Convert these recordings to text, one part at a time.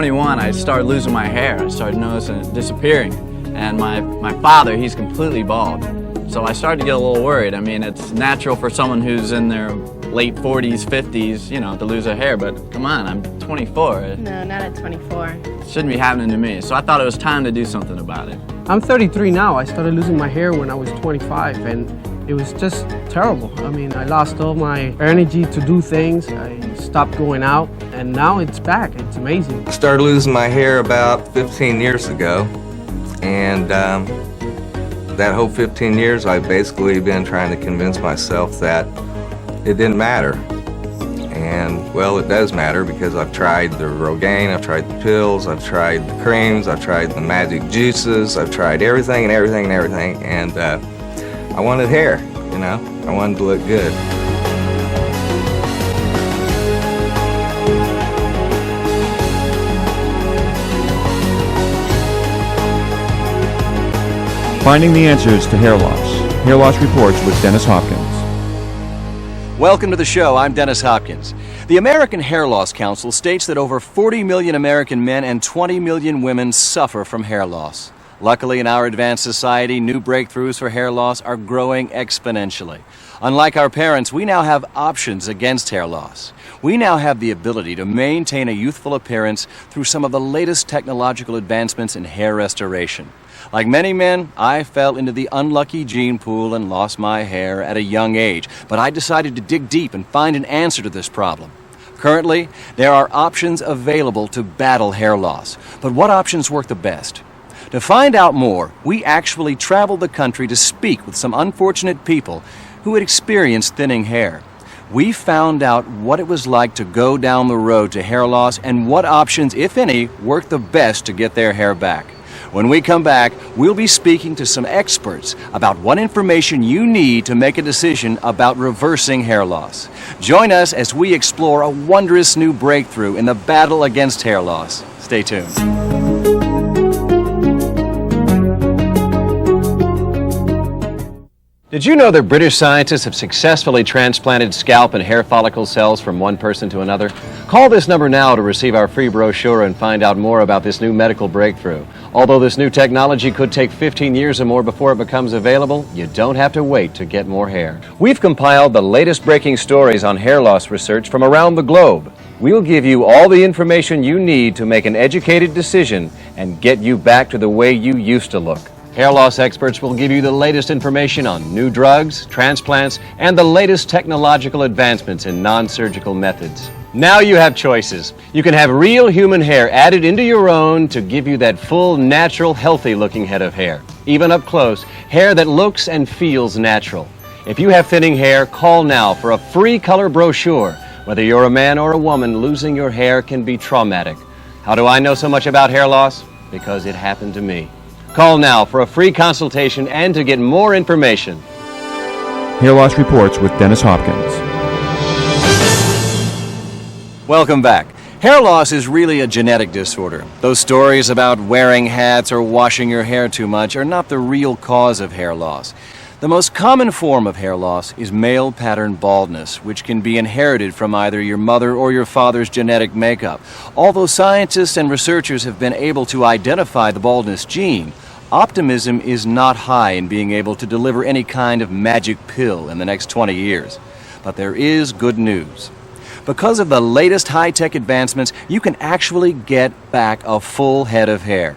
21, I started losing my hair. I started noticing it disappearing. And my, my father, he's completely bald. So I started to get a little worried. I mean, it's natural for someone who's in their late 40s, 50s, you know, to lose their hair, but come on, I'm 24. No, not at 24. It shouldn't be happening to me. So I thought it was time to do something about it. I'm 33 now. I started losing my hair when I was 25, and it was just terrible. I mean, I lost all my energy to do things. I stopped going out, and now it's back. It's amazing. I started losing my hair about 15 years ago, and um, that whole 15 years, I've basically been trying to convince myself that it didn't matter. And well, it does matter because I've tried the Rogaine, I've tried the pills, I've tried the creams, I've tried the magic juices, I've tried everything and everything and everything, and uh, I wanted hair, you know, I wanted to look good. Finding the answers to hair loss. Hair loss reports with Dennis Hopkins. Welcome to the show. I'm Dennis Hopkins. The American Hair Loss Council states that over 40 million American men and 20 million women suffer from hair loss. Luckily, in our advanced society, new breakthroughs for hair loss are growing exponentially. Unlike our parents, we now have options against hair loss. We now have the ability to maintain a youthful appearance through some of the latest technological advancements in hair restoration. Like many men, I fell into the unlucky gene pool and lost my hair at a young age, but I decided to dig deep and find an answer to this problem. Currently, there are options available to battle hair loss, but what options work the best? To find out more, we actually traveled the country to speak with some unfortunate people who had experienced thinning hair. We found out what it was like to go down the road to hair loss and what options, if any, work the best to get their hair back. When we come back, we'll be speaking to some experts about what information you need to make a decision about reversing hair loss. Join us as we explore a wondrous new breakthrough in the battle against hair loss. Stay tuned. Did you know that British scientists have successfully transplanted scalp and hair follicle cells from one person to another? Call this number now to receive our free brochure and find out more about this new medical breakthrough. Although this new technology could take 15 years or more before it becomes available, you don't have to wait to get more hair. We've compiled the latest breaking stories on hair loss research from around the globe. We'll give you all the information you need to make an educated decision and get you back to the way you used to look. Hair loss experts will give you the latest information on new drugs, transplants, and the latest technological advancements in non surgical methods. Now you have choices. You can have real human hair added into your own to give you that full, natural, healthy looking head of hair. Even up close, hair that looks and feels natural. If you have thinning hair, call now for a free color brochure. Whether you're a man or a woman, losing your hair can be traumatic. How do I know so much about hair loss? Because it happened to me. Call now for a free consultation and to get more information. Hair loss reports with Dennis Hopkins. Welcome back. Hair loss is really a genetic disorder. Those stories about wearing hats or washing your hair too much are not the real cause of hair loss. The most common form of hair loss is male pattern baldness, which can be inherited from either your mother or your father's genetic makeup. Although scientists and researchers have been able to identify the baldness gene, optimism is not high in being able to deliver any kind of magic pill in the next 20 years. But there is good news. Because of the latest high tech advancements, you can actually get back a full head of hair.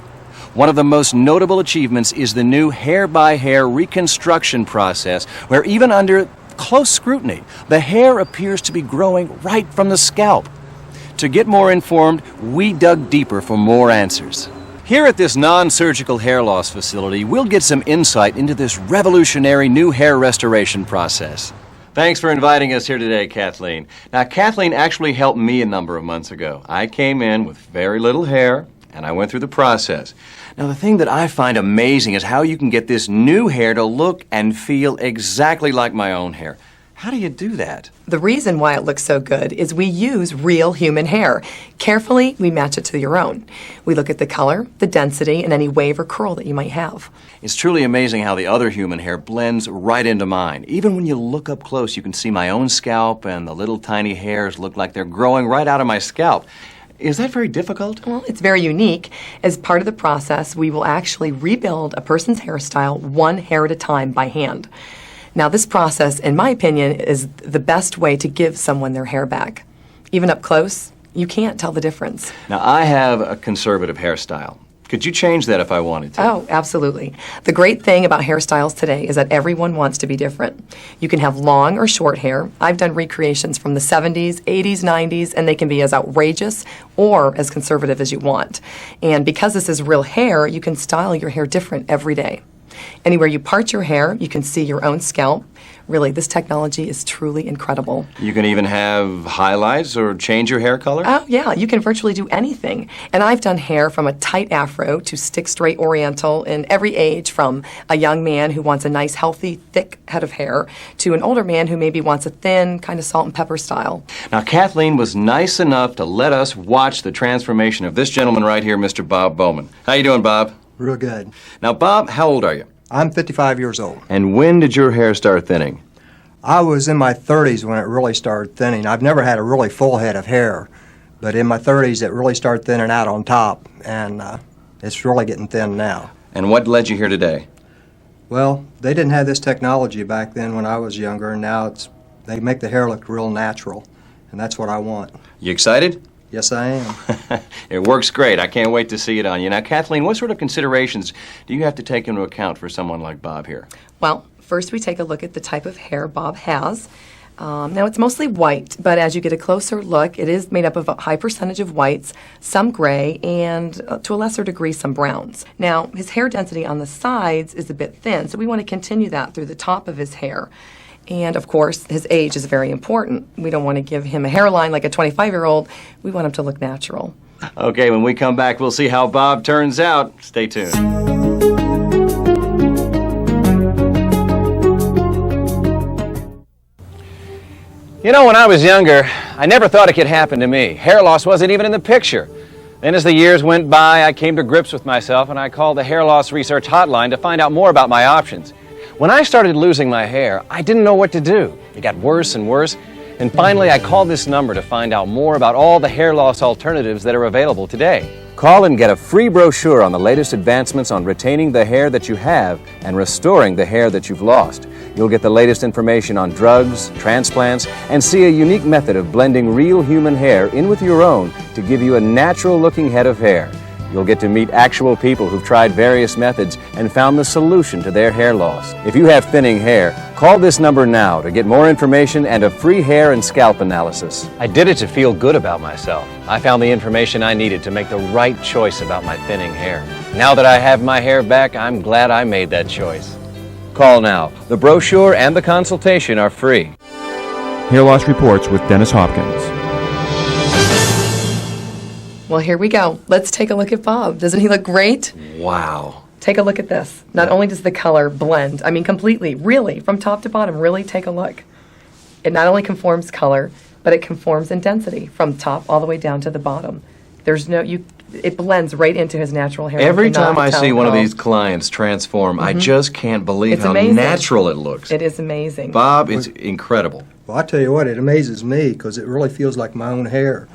One of the most notable achievements is the new hair by hair reconstruction process, where even under close scrutiny, the hair appears to be growing right from the scalp. To get more informed, we dug deeper for more answers. Here at this non surgical hair loss facility, we'll get some insight into this revolutionary new hair restoration process. Thanks for inviting us here today, Kathleen. Now, Kathleen actually helped me a number of months ago. I came in with very little hair, and I went through the process. Now, the thing that I find amazing is how you can get this new hair to look and feel exactly like my own hair. How do you do that? The reason why it looks so good is we use real human hair. Carefully, we match it to your own. We look at the color, the density, and any wave or curl that you might have. It's truly amazing how the other human hair blends right into mine. Even when you look up close, you can see my own scalp, and the little tiny hairs look like they're growing right out of my scalp. Is that very difficult? Well, it's very unique. As part of the process, we will actually rebuild a person's hairstyle one hair at a time by hand. Now, this process, in my opinion, is the best way to give someone their hair back. Even up close, you can't tell the difference. Now, I have a conservative hairstyle. Could you change that if I wanted to? Oh, absolutely. The great thing about hairstyles today is that everyone wants to be different. You can have long or short hair. I've done recreations from the 70s, 80s, 90s, and they can be as outrageous or as conservative as you want. And because this is real hair, you can style your hair different every day. Anywhere you part your hair, you can see your own scalp. Really, this technology is truly incredible. You can even have highlights or change your hair color? Oh, yeah, you can virtually do anything. And I've done hair from a tight afro to stick straight oriental in every age, from a young man who wants a nice, healthy, thick head of hair to an older man who maybe wants a thin, kind of salt and pepper style. Now, Kathleen was nice enough to let us watch the transformation of this gentleman right here, Mr. Bob Bowman. How you doing, Bob? Real good. Now, Bob, how old are you? I'm 55 years old. And when did your hair start thinning? I was in my 30s when it really started thinning. I've never had a really full head of hair, but in my 30s it really started thinning out on top, and uh, it's really getting thin now. And what led you here today? Well, they didn't have this technology back then when I was younger, and now it's they make the hair look real natural, and that's what I want. You excited? Yes, I am. it works great. I can't wait to see it on you. Now, Kathleen, what sort of considerations do you have to take into account for someone like Bob here? Well, first we take a look at the type of hair Bob has. Um, now, it's mostly white, but as you get a closer look, it is made up of a high percentage of whites, some gray, and uh, to a lesser degree, some browns. Now, his hair density on the sides is a bit thin, so we want to continue that through the top of his hair. And of course, his age is very important. We don't want to give him a hairline like a 25 year old. We want him to look natural. Okay, when we come back, we'll see how Bob turns out. Stay tuned. You know, when I was younger, I never thought it could happen to me. Hair loss wasn't even in the picture. Then, as the years went by, I came to grips with myself and I called the Hair Loss Research Hotline to find out more about my options. When I started losing my hair, I didn't know what to do. It got worse and worse. And finally, I called this number to find out more about all the hair loss alternatives that are available today. Call and get a free brochure on the latest advancements on retaining the hair that you have and restoring the hair that you've lost. You'll get the latest information on drugs, transplants, and see a unique method of blending real human hair in with your own to give you a natural looking head of hair. You'll get to meet actual people who've tried various methods and found the solution to their hair loss. If you have thinning hair, call this number now to get more information and a free hair and scalp analysis. I did it to feel good about myself. I found the information I needed to make the right choice about my thinning hair. Now that I have my hair back, I'm glad I made that choice. Call now. The brochure and the consultation are free. Hair Loss Reports with Dennis Hopkins. Well, here we go. Let's take a look at Bob. Doesn't he look great? Wow. Take a look at this. Not only does the color blend, I mean, completely, really, from top to bottom, really take a look. It not only conforms color, but it conforms in density from top all the way down to the bottom. There's no, you, it blends right into his natural hair. Every You cannot time I tell see at one of all. these clients transform, I mm-hmm. just can't believe It's how amazing. natural it looks. It is amazing. Bob, it's incredible. Well, I tell you what, it amazes me because it really feels like my own hair,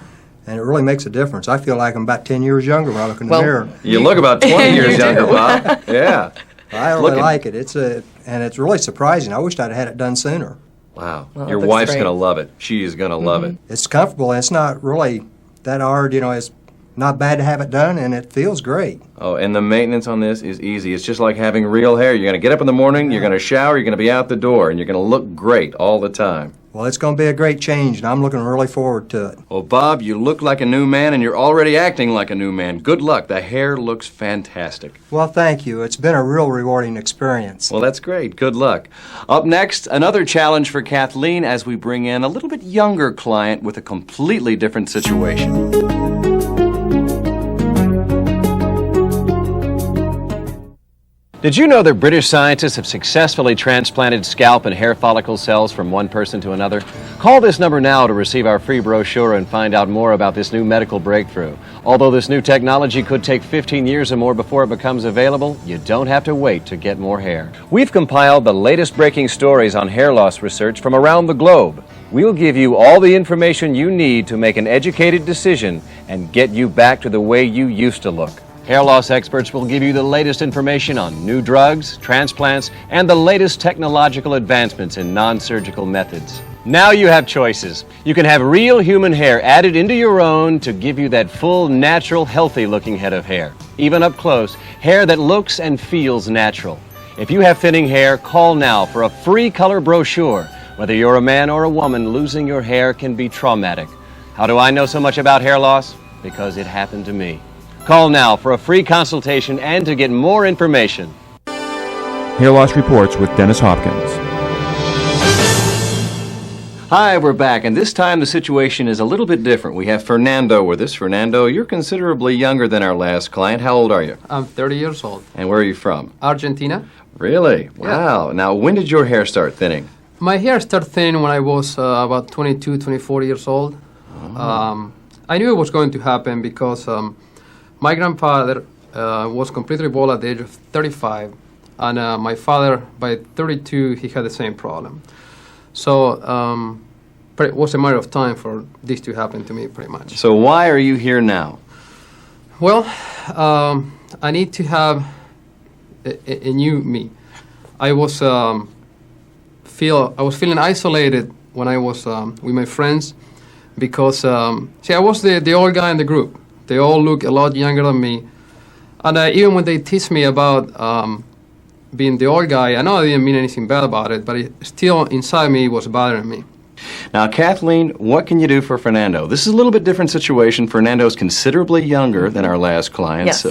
and it really makes a difference. I feel like I'm about 10 years younger when I look in the Well, mirror. You look about 20 years do. younger, Bob. Yeah. I really looking- like it. It's a, and it's really surprising. I wished I'd had it done sooner. Wow. Well, Your wife's. Mm-hmm. going to love it. She is going to love it. It's comfortable and it's not really that hard. You know, it's not bad to have it done, and it feels great. Oh, and the maintenance on this is easy. It's just like having real hair. You're going to get up in the morning, you're going to shower, you're going to be out the door, and you're going to look great all the time. Well, it's going to be a great change, and I'm looking really forward to it. Well, Bob, you look like a new man, and you're already acting like a new man. Good luck. The hair looks fantastic. Well, thank you. It's been a real rewarding experience. Well, that's great. Good luck. Up next, another challenge for Kathleen as we bring in a little bit younger client with a completely different situation. Did you know that British scientists have successfully transplanted scalp and hair follicle cells from one person to another? Call this number now to receive our free brochure and find out more about this new medical breakthrough. Although this new technology could take 15 years or more before it becomes available, you don't have to wait to get more hair. We've compiled the latest breaking stories on hair loss research from around the globe. We'll give you all the information you need to make an educated decision and get you back to the way you used to look. Hair loss experts will give you the latest information on new drugs, transplants, and the latest technological advancements in non surgical methods. Now you have choices. You can have real human hair added into your own to give you that full, natural, healthy looking head of hair. Even up close, hair that looks and feels natural. If you have thinning hair, call now for a free color brochure. Whether you're a man or a woman, losing your hair can be traumatic. How do I know so much about hair loss? Because it happened to me. Call now for a free consultation and to get more information. Hair Loss Reports with Dennis Hopkins. Hi, we're back, and this time the situation is a little bit different. We have Fernando with us. Fernando, you're considerably younger than our last client. How old are you? I'm 30 years old. And where are you from? Argentina. Really? Wow. Now, when did your hair start thinning? My hair started thinning when I was uh, about 22, 24 years old. Um, I knew it was going to happen because um, my grandfather uh, was completely bald at the age of 35, and uh, my father, by 32, he had the same problem. So um, but it was a matter of time for this to happen to me, pretty much. So, why are you here now? Well, um, I need to have a, a, a new me. I was um, feel I was feeling isolated when I was um, with my friends because um, see I was the the old guy in the group. They all look a lot younger than me, and uh, even when they teach me about um, being the old guy, I know I didn't mean anything bad about it, but it still inside me it was bothering me. Now, Kathleen, what can you do for Fernando? This is a little bit different situation. Fernando's considerably younger than our last client. Yes. So,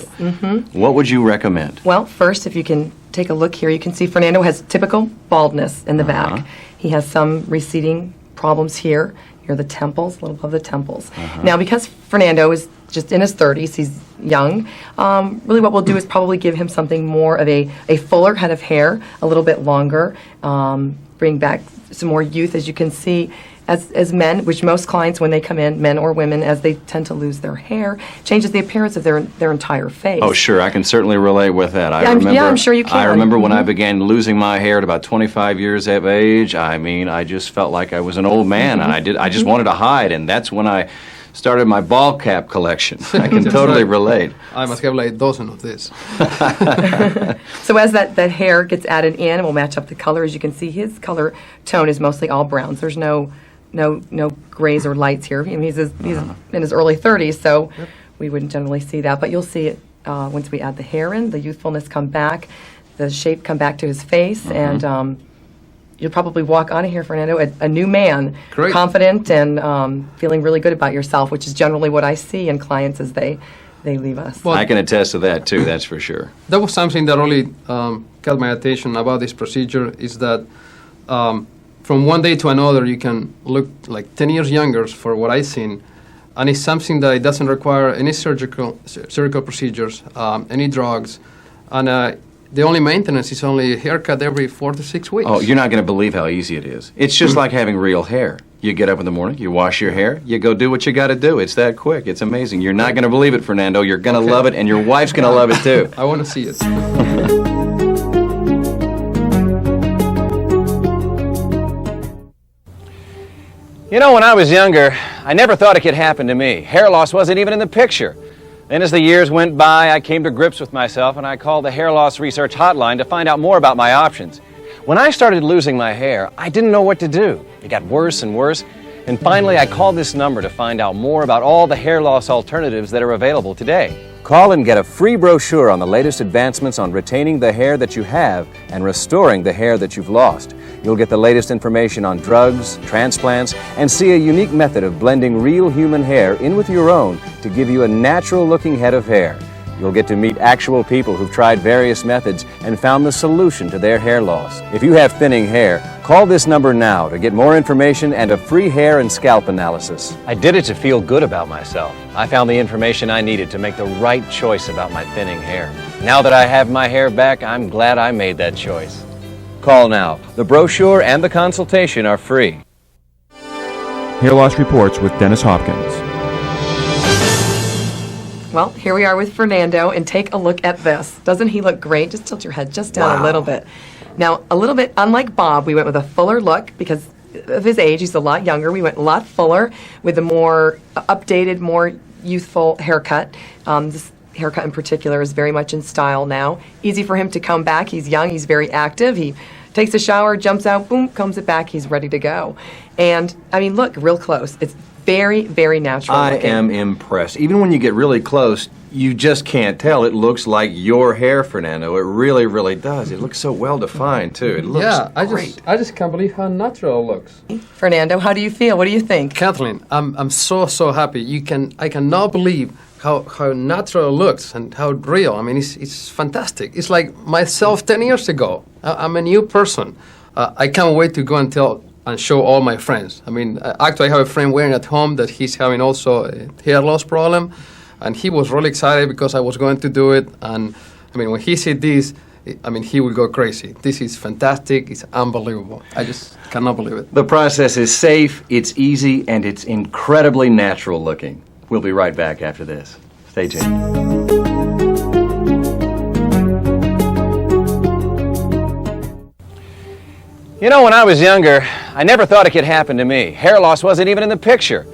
what would you recommend? Well, first, if you can take a look here, you can see Fernando has typical baldness in the Uh-huh. back. He has some receding problems here, near the temples, a little above the temples. Uh-huh. Now, because Fernando is just in his 30s, he's young, um, really what we'll do is probably give him something more of a, a fuller head of hair, a little bit longer, um, bring back some more youth. As you can see, as, as men, which most clients, when they come in, men or women, as they tend to lose their hair, changes the appearance of their, their entire face. Oh, sure. I can certainly relate with that. I Yeah, I'm- yeah, I'm sure you can. I remember when I Mhm. began losing my hair at about 25 years of age. I mean, I just felt like I was an old man, and I did. I Mm-hmm. just wanted to hide, and that's when I started my ball cap collection. I can totally relate. I must have like a dozen of this. So as that, that hair gets added in, we'll match up the color. As you can see, his color tone is mostly all browns. There's no, no, no grays or lights here. I mean, he's, he's in his early 30s, so we wouldn't generally see that. But you'll see it uh, once we add the hair in, the youthfulness come back, the shape come back to his face, and um, you'll probably walk out of here, Fernando, a, a new man, Great. confident and um, feeling really good about yourself, which is generally what I see in clients as they, they leave us. Well, I can attest to that too. That's for sure. that was something that really um, caught my attention about this procedure is that um, from one day to another you can look like 10 years younger for what I've seen and it's something that it doesn't require any surgical surgical procedures um, any drugs and uh, the only maintenance is only a haircut every four to six weeks Oh, you're not going to believe how easy it is. It's just hmm. like having real hair. You get up in the morning, you wash your hair, you go do what you got to do. It's that quick. It's amazing. You're not going to believe it, Fernando. You're going to Okay. love it, and your wife's going to love it too. I want to see it You know, when I was younger, I never thought it could happen to me. Hair loss wasn't even in the picture. Then, as the years went by, I came to grips with myself and I called the Hair Loss Research Hotline to find out more about my options. When I started losing my hair, I didn't know what to do. It got worse and worse. And finally, I called this number to find out more about all the hair loss alternatives that are available today. Call and get a free brochure on the latest advancements on retaining the hair that you have and restoring the hair that you've lost. You'll get the latest information on drugs, transplants, and see a unique method of blending real human hair in with your own to give you a natural looking head of hair. You'll get to meet actual people who've tried various methods and found the solution to their hair loss. If you have thinning hair, call this number now to get more information and a free hair and scalp analysis. I did it to feel good about myself. I found the information I needed to make the right choice about my thinning hair. Now that I have my hair back, I'm glad I made that choice. Call now. The brochure and the consultation are free. Hair Loss Reports with Dennis Hopkins. Well, here we are with Fernando, and take a look at this. Doesn't he look great? Just tilt your head just down a little bit. Now, a little bit unlike Bob, we went with a fuller look because of his age. He's a lot younger. We went a lot fuller with a more updated, more youthful haircut. Um, this haircut in particular is very much in style now. Easy for him to come back. He's young. He's very active. He takes a shower, jumps out, boom, comes it back. He's ready to go. And I mean, look, real close. It's very, very natural. I looking. am impressed. Even when you get really close, you just can't tell. It looks like your hair, Fernando. It really, really does. It looks so well defined too. It looks yeah, I great. just I just can't believe how natural it looks. Fernando, how do you feel? What do you think? Kathleen, I'm I'm so so happy. You can I cannot believe how how natural it looks and how real. I mean, it's it's fantastic. It's like myself ten years ago. I, I'm a new person. Uh, I can't wait to go and tell and show all my friends. I mean, uh, actually, I have a friend wearing at home that he's having also a hair loss problem, and he was really excited because I was going to do it. And I mean, when he see this. I mean, he will go crazy. This is fantastic. It's unbelievable. I just cannot believe it. The process is safe, it's easy, and it's incredibly natural looking. We'll be right back after this. Stay tuned. You know, when I was younger, I never thought it could happen to me. Hair loss wasn't even in the picture.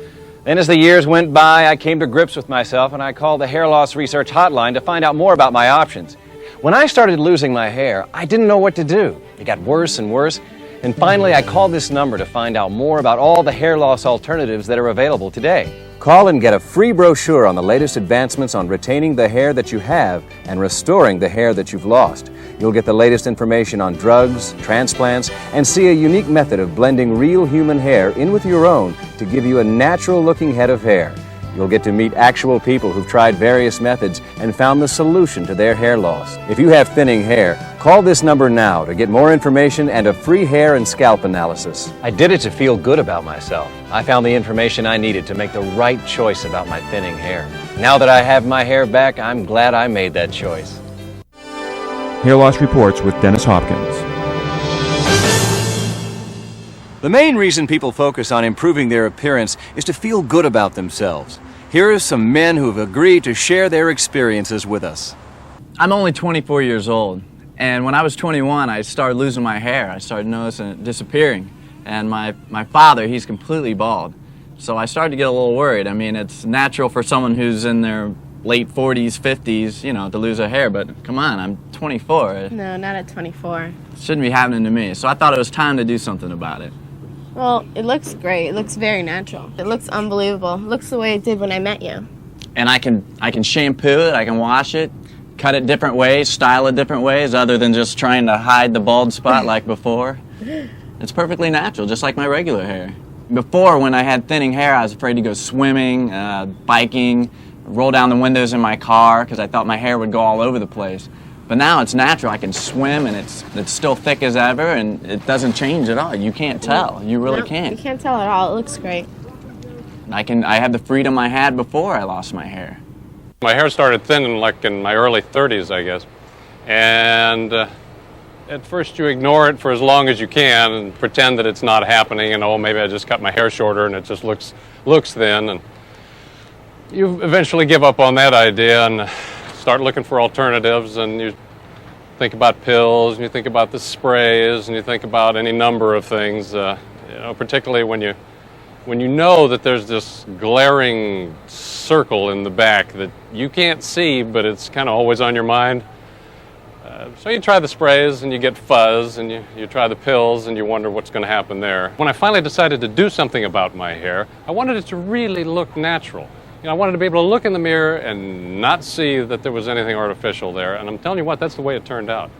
Then, as the years went by, I came to grips with myself and I called the Hair Loss Research Hotline to find out more about my options. When I started losing my hair, I didn't know what to do. It got worse and worse. And finally, I called this number to find out more about all the hair loss alternatives that are available today. Call and get a free brochure on the latest advancements on retaining the hair that you have and restoring the hair that you've lost. You'll get the latest information on drugs, transplants, and see a unique method of blending real human hair in with your own to give you a natural looking head of hair. You'll get to meet actual people who've tried various methods and found the solution to their hair loss. If you have thinning hair, call this number now to get more information and a free hair and scalp analysis. I did it to feel good about myself. I found the information I needed to make the right choice about my thinning hair. Now that I have my hair back, I'm glad I made that choice. Hair Loss Reports with Dennis Hopkins. The main reason people focus on improving their appearance is to feel good about themselves. Here are some men who have agreed to share their experiences with us. I'm only 24 years old, and when I was 21, I started losing my hair. I started noticing it disappearing, and my, my father, he's completely bald. So I started to get a little worried. I mean, it's natural for someone who's in their late 40s, 50s, you know, to lose their hair, but come on, I'm 24. No, not at 24. shouldn't be happening to me. So I thought it was time to do something about it. Well, it looks great. It looks very natural. It looks unbelievable. It looks the way it did when I met you. and I can I can shampoo it, I can wash it, cut it different ways, style it different ways, other than just trying to hide the bald spot like before. It's perfectly natural, just like my regular hair. Before, when I had thinning hair, I was afraid to go swimming, uh, biking, roll down the windows in my car because I thought my hair would go all over the place. But now it's natural. I can swim, and it's it's still thick as ever, and it doesn't change at all. You can't tell. You really No, can't. You can't tell at all. It looks great. I can. I have the freedom I had before I lost my hair. My hair started thinning like in my early 30s, I guess. And uh, at first you ignore it for as long as you can and pretend that it's not happening and oh maybe I just cut my hair shorter and it just looks looks thin and you eventually give up on that idea and start looking for alternatives and you think about pills and you think about the sprays and you think about any number of things uh, you know particularly when you when you know that there's this glaring circle in the back that you can't see, but it's kind of always on your mind. Uh, so you try the sprays and you get fuzz, and you, you try the pills and you wonder what's going to happen there. When I finally decided to do something about my hair, I wanted it to really look natural. You know, I wanted to be able to look in the mirror and not see that there was anything artificial there. And I'm telling you what, that's the way it turned out.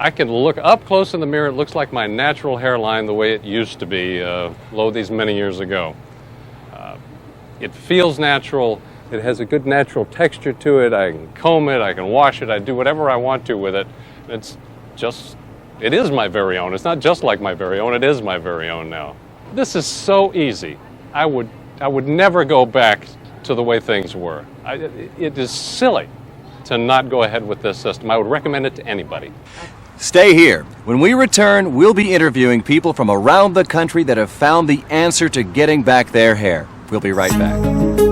I can look up close in the mirror. It looks like my natural hairline the way it used to be, uh, these many years ago. Uh, it feels natural. It has a good natural texture to it. I can comb it. I can wash it. I do whatever I want to with it. It's just, it is my very own. It's not just like my very own. It is my very own now. This is so easy. I would, I would never go back to the way things were. I, it is silly to not go ahead with this system. I would recommend it to anybody. Stay here. When we return, we'll be interviewing people from around the country that have found the answer to getting back their hair. We'll be right back.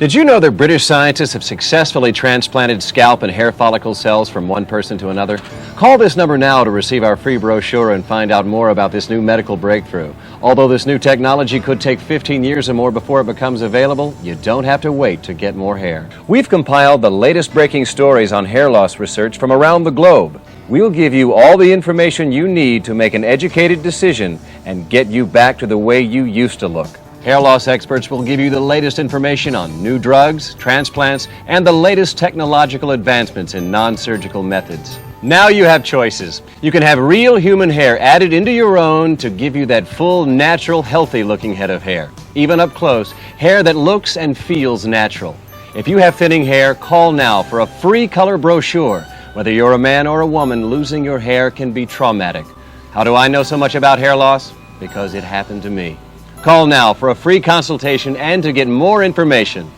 Did you know that British scientists have successfully transplanted scalp and hair follicle cells from one person to another? Call this number now to receive our free brochure and find out more about this new medical breakthrough. Although this new technology could take 15 years or more before it becomes available, you don't have to wait to get more hair. We've compiled the latest breaking stories on hair loss research from around the globe. We'll give you all the information you need to make an educated decision and get you back to the way you used to look. Hair loss experts will give you the latest information on new drugs, transplants, and the latest technological advancements in non surgical methods. Now you have choices. You can have real human hair added into your own to give you that full, natural, healthy looking head of hair. Even up close, hair that looks and feels natural. If you have thinning hair, call now for a free color brochure. Whether you're a man or a woman, losing your hair can be traumatic. How do I know so much about hair loss? Because it happened to me. Call now for a free consultation and to get more information.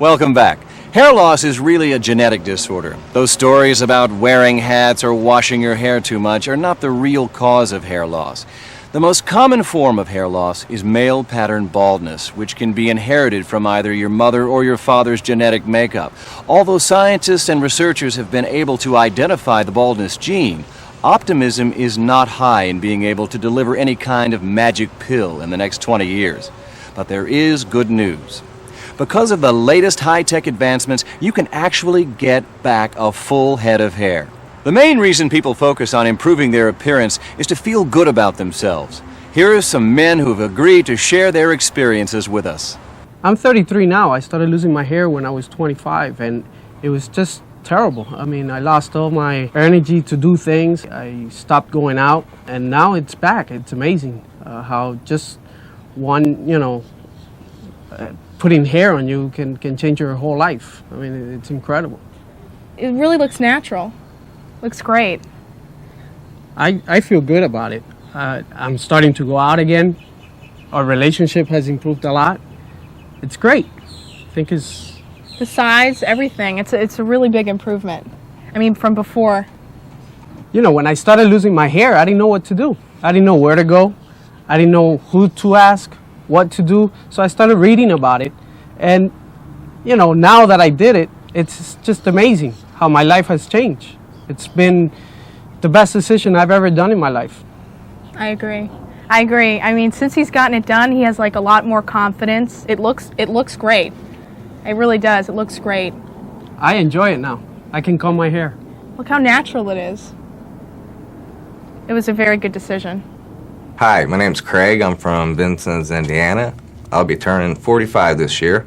Welcome back. Hair loss is really a genetic disorder. Those stories about wearing hats or washing your hair too much are not the real cause of hair loss. The most common form of hair loss is male pattern baldness, which can be inherited from either your mother or your father's genetic makeup. Although scientists and researchers have been able to identify the baldness gene, optimism is not high in being able to deliver any kind of magic pill in the next 20 years. But there is good news. Because of the latest high tech advancements, you can actually get back a full head of hair. The main reason people focus on improving their appearance is to feel good about themselves. Here are some men who've agreed to share their experiences with us. I'm 33 now. I started losing my hair when I was 25, and it was just terrible. I mean, I lost all my energy to do things. I stopped going out, and now it's back. It's amazing uh, how just one, you know, uh, putting hair on you can, can change your whole life. I mean, it's incredible. It really looks natural. Looks great. I, I feel good about it. Uh, I'm starting to go out again. Our relationship has improved a lot. It's great. I think it's The size, everything. It's a, it's a really big improvement. I mean, from before. you know, when I started losing my hair, I didn't know what to do. I didn't know where to go. I didn't know who to ask, what to do. So I started reading about it. And, you know, now that I did it, it's just amazing how my life has changed. It's been the best decision I've ever done in my life. I agree. I agree. I mean, since he's gotten it done, he has like a lot more confidence. It looks it looks great. It really does. It looks great. I enjoy it now. I can comb my hair. Look how natural it is. It was a very good decision. Hi, my name's Craig. I'm from Vincennes, Indiana. I'll be turning 45 this year.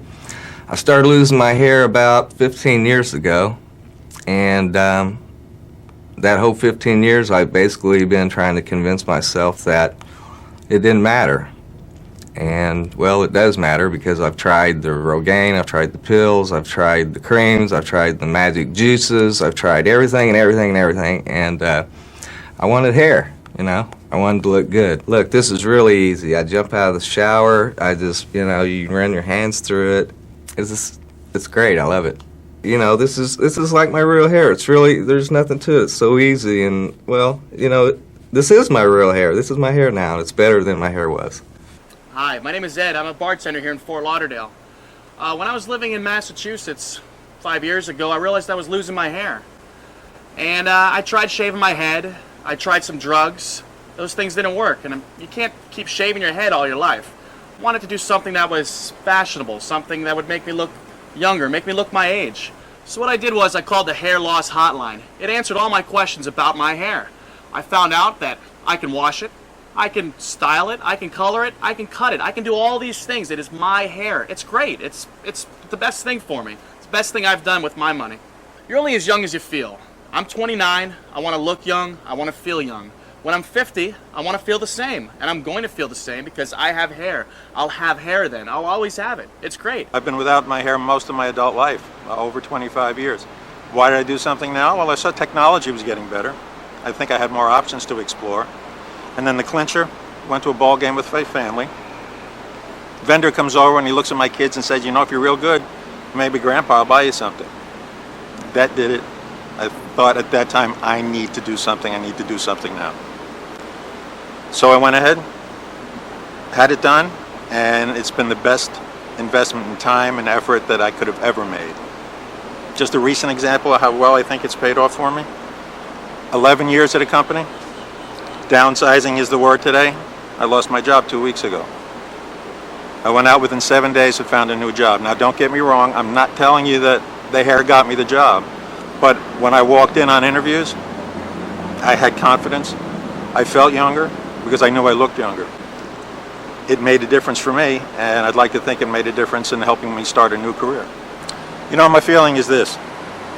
I started losing my hair about 15 years ago, and um, that whole 15 years, I've basically been trying to convince myself that it didn't matter. And, well, it does matter because I've tried the Rogaine, I've tried the pills, I've tried the creams, I've tried the magic juices, I've tried everything and everything and everything, and uh, I wanted hair, you know? I wanted to look good. Look, this is really easy. I jump out of the shower, I just, you know, you run your hands through it. It's just, it's great. I love it. You know, this is this is like my real hair. It's really there's nothing to it. It's so easy and well, you know, this is my real hair. This is my hair now. It's better than my hair was. Hi, my name is Ed. I'm a bartender here in Fort Lauderdale. Uh, when I was living in Massachusetts five years ago, I realized I was losing my hair. And uh, I tried shaving my head. I tried some drugs. Those things didn't work. And um, you can't keep shaving your head all your life. I wanted to do something that was fashionable, something that would make me look younger, make me look my age. So what I did was I called the hair loss hotline. It answered all my questions about my hair. I found out that I can wash it, I can style it, I can color it, I can cut it, I can do all these things. It is my hair. It's great. It's it's the best thing for me. It's the best thing I've done with my money. You're only as young as you feel. I'm 29. I want to look young. I want to feel young. When I'm 50, I want to feel the same, and I'm going to feel the same because I have hair. I'll have hair then. I'll always have it. It's great. I've been without my hair most of my adult life, uh, over 25 years. Why did I do something now? Well, I saw technology was getting better. I think I had more options to explore. And then the clincher, went to a ball game with my family. Vendor comes over and he looks at my kids and says, you know, if you're real good, maybe grandpa will buy you something. That did it. I thought at that time, I need to do something, I need to do something now. So I went ahead, had it done, and it's been the best investment in time and effort that I could have ever made. Just a recent example of how well I think it's paid off for me. 11 years at a company. Downsizing is the word today. I lost my job two weeks ago. I went out within seven days and found a new job. Now, don't get me wrong, I'm not telling you that the hair got me the job. But when I walked in on interviews, I had confidence. I felt younger because I knew I looked younger. It made a difference for me, and I'd like to think it made a difference in helping me start a new career. You know, my feeling is this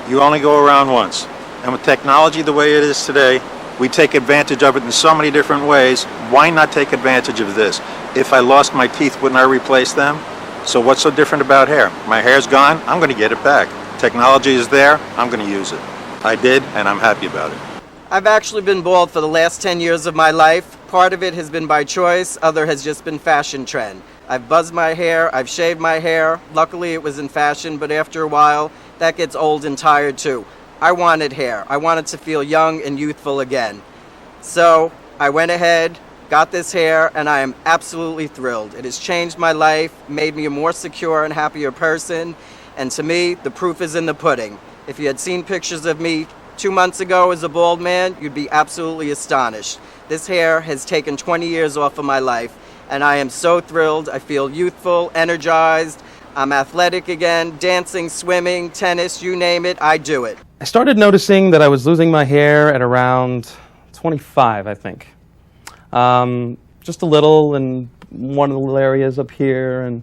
you only go around once. And with technology the way it is today, we take advantage of it in so many different ways. Why not take advantage of this? If I lost my teeth, wouldn't I replace them? So, what's so different about hair? My hair's gone, I'm going to get it back. Technology is there, I'm going to use it. I did, and I'm happy about it. I've actually been bald for the last 10 years of my life. Part of it has been by choice, other has just been fashion trend. I've buzzed my hair, I've shaved my hair. Luckily, it was in fashion, but after a while, that gets old and tired too. I wanted hair. I wanted to feel young and youthful again. So, I went ahead, got this hair, and I am absolutely thrilled. It has changed my life, made me a more secure and happier person, and to me, the proof is in the pudding. If you had seen pictures of me two months ago as a bald man, you'd be absolutely astonished. This hair has taken 20 years off of my life, and I am so thrilled. I feel youthful, energized. I'm athletic again, dancing, swimming, tennis, you name it, I do it. I started noticing that I was losing my hair at around 25, I think. Um, just a little in one of the areas up here, and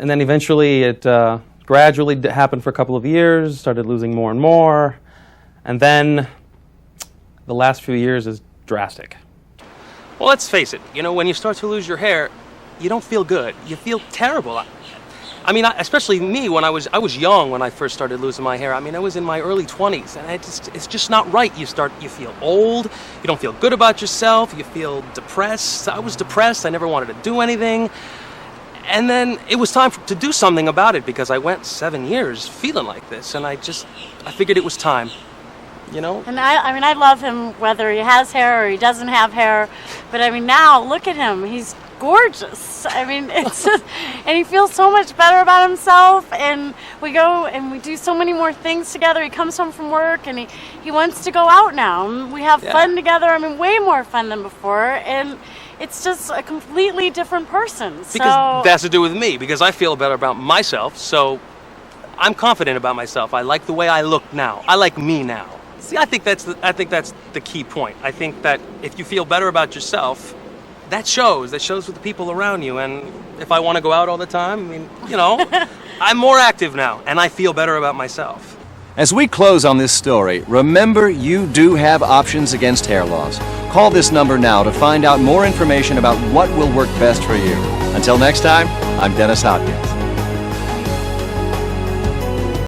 and then eventually it uh, gradually happened for a couple of years. Started losing more and more, and then the last few years is drastic. Well, let's face it. You know, when you start to lose your hair, you don't feel good. You feel terrible. I- mean, I- especially me when I was I was young when I first started losing my hair. I mean, I was in my early 20s, and just, it's just not right. You start you feel old. You don't feel good about yourself. You feel depressed. I was depressed. I never wanted to do anything. And then it was time for, to do something about it because I went seven years feeling like this, and I just I figured it was time. You know, And I, I mean, I love him whether he has hair or he doesn't have hair. But I mean, now look at him. He's gorgeous. I mean, it's just, and he feels so much better about himself. And we go and we do so many more things together. He comes home from work and he, he wants to go out now. We have Yeah. fun together. I mean, way more fun than before. And it's just a completely different person. because so that has to do with me because I feel better about myself. So I'm confident about myself. I like the way I look now. I like me now. See, I think that's the, I think that's the key point. I think that if you feel better about yourself, that shows. That shows with the people around you. And if I want to go out all the time, I mean, you know, I'm more active now, and I feel better about myself. As we close on this story, remember you do have options against hair loss. Call this number now to find out more information about what will work best for you. Until next time, I'm Dennis Hopkins.